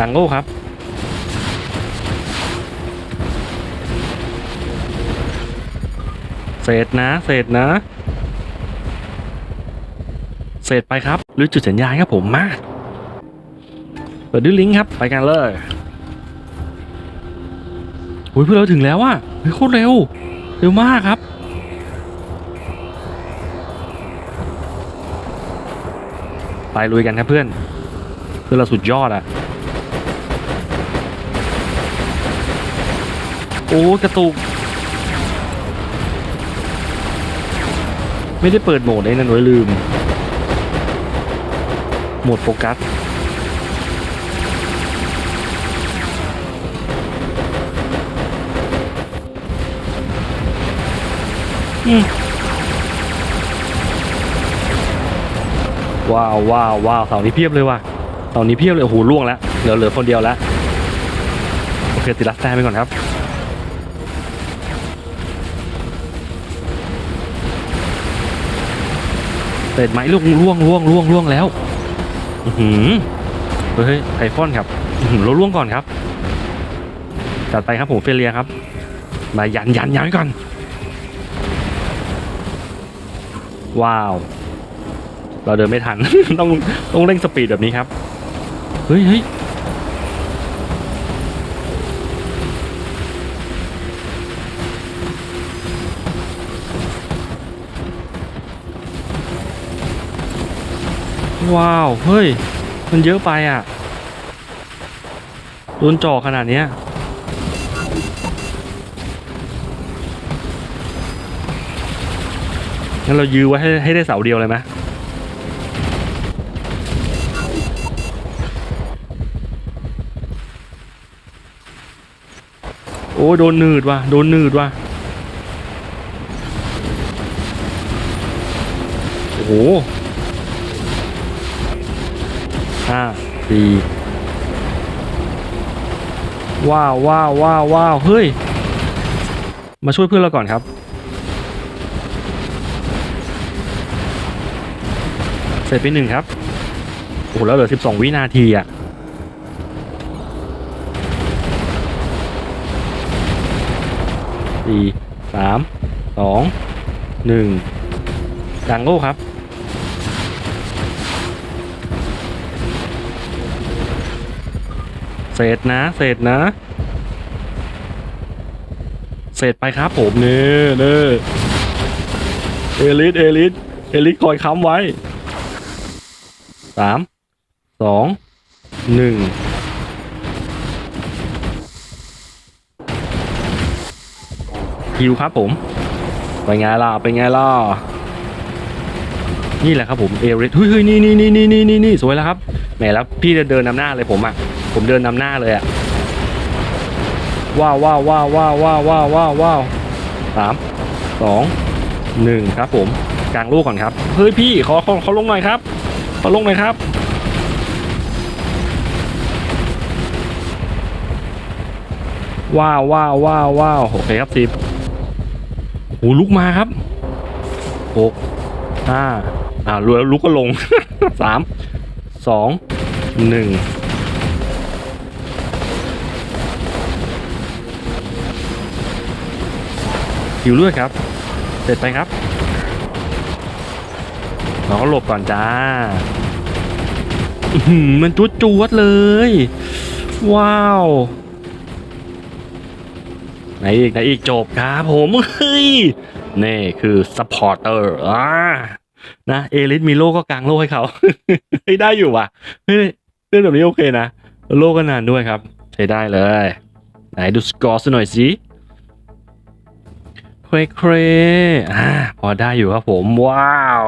ดังโก้ครับ เศษนะ เศษนะ เศษไปครับ หรือจุดสัญญาณครับผมมาเปิดด้วยลิงก์ครับ ไปกันเลยโอ้ยเพื่อเราถึงแล้วอะเฮ้ยโคตรเร็ว เร็วมากครับไปลุยกันครับเพื่อนเพื่อเราสุดยอดอะ โอ้กระตุก ไม่ได้เปิดโหมดไอ้นั่นไว้ลืม โหมดโฟกัสว้าวว้าวว้าวเสานี้เพียบเลยว่ะเสานี้เพียบเลยโอ้โหล่วงแล้วเหลือเหลือคนเดียวแล้วโอเคติดลัสแต้ไปก่อนครับ เสร็จไหมล่วงล่วงล่วงล่วงล่วงแล้วอือหือเฮ้ยไอฟอนครับเราล่วงก่อนครับ จัดไปครับผมเฟเลียครับ มายันยันยันก่อน ว้าว เราเดินไม่ทัน ต้องต้องเร่งสปีดแบบนี้ครับ เฮ้ยเฮ้ย ว้าว เฮ้ย มันเยอะไปอะ โดนจ่อขนาดเนี้ยงั้นเรายื้อไว้ให้ให้ได้เสาเดียวเลยไหมโอ้ยโดนหนืดว่ะ โดนหนืดว่ะ โอ้โห ห้าสี่ว้าวว้าวว้าวว้าวเฮ้ย มาช่วยเพื่อนเราก่อนครับ เสร็จไปหนึ่งครับ โอ้โหแล้วเหลือ12วินาทีอะสี่สามสองหนึ่งดังโก้ครับ เศษนะเศษนะเศษไปครับผมเน่เน่เอลิสเอลิสเอลิสคอยค้ำไว้สามสองหนึ่งฮิวครับผมไปไงล่ะไปไงล่ะนี่แหละครับผมเอริสเฮ้ยเฮ้ยนี่นี่นี่นี่นี่นี่นี่สวยแล้วครับแหมแล้วพี่จะเดินนำหน้าเลยผมอะ ผมเดินนำหน้าเลยอะว้าวว้าวว้าวว้าวว้าวว้าวว้าวว้าวสามสองหนึ่งครับผมกลางลูกก่อนครับเฮ้ยพี่ขอขอขอลงหน่อยครับขอลงหน่อยครับ ว้าวว้าวว้าวว้าวโอเคครับสิบโอ้ลุกมาครับหกห้าอ่าลุกลุกก็ลงสามสองหนึ่ง คิวเลือดครับ เสร็จไปครับเราก็หลบก่อนจ้าอื้อหือมันจุดจวดเลย ว้าวไหนอีกไหนอีกจบครับผมเฮ้ยนี่คือซัพพอร์เตอร์อ่านะเอลิสมีโลก็กางโล่ให้เขาเฮ้ยได้อยู่ว่ะเฮ้ยเรื่องแบบนี้โอเคนะ โล่ก็นานด้วยครับ ใช้ได้เลย ไหนดูสกอร์สักหน่อยสิ เครเครอ่าพอได้อยู่ครับผม ว้าว